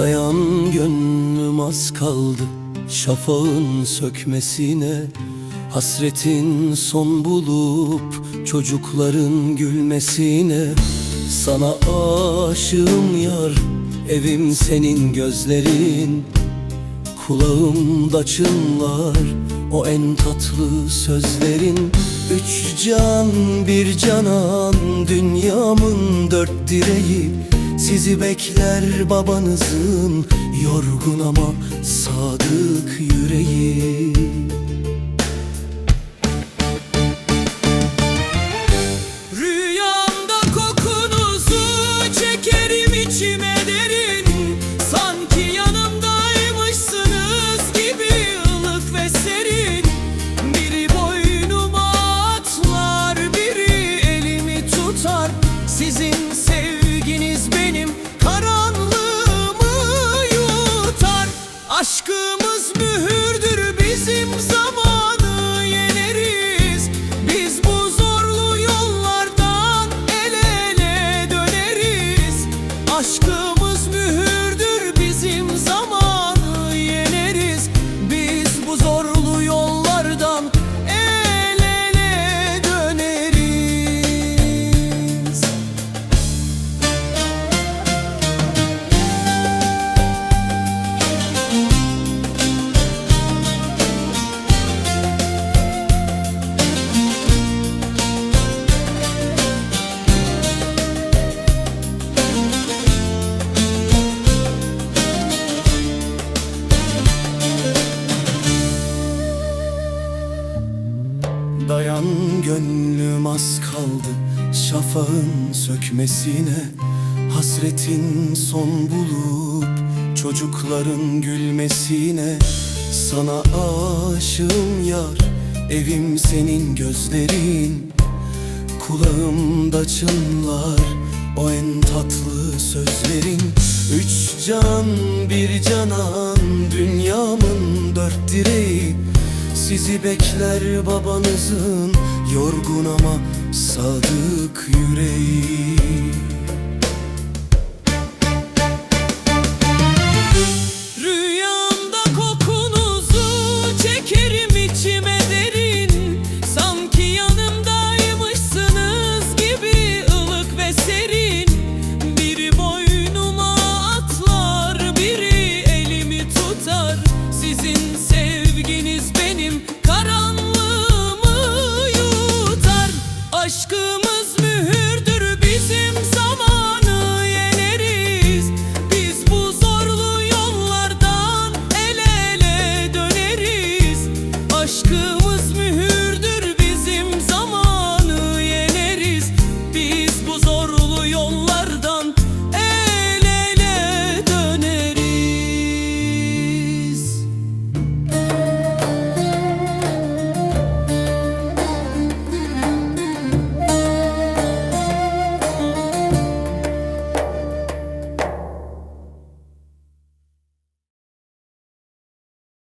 Dayan gönlüm az kaldı şafağın sökmesine. Hasretin son bulup çocukların gülmesine. Sana aşığım yar evim senin gözlerin. Kulağımda çınlar o en tatlı sözlerin. Üç can bir canan dünyamın dört direği Sizi bekler babanızın yorgun ama sadık yüreği Aşkımız Dayan. Gönlüm az kaldı şafağın sökmesine. Hasretin son bulup çocukların gülmesine. Sana aşığım yar evim senin gözlerin. Kulağımda çınlar o en tatlı sözlerin. Üç can bir canan dünyamın dört direği Sizi bekler babanızın yorgun ama sadık yüreği Aşkımız mühür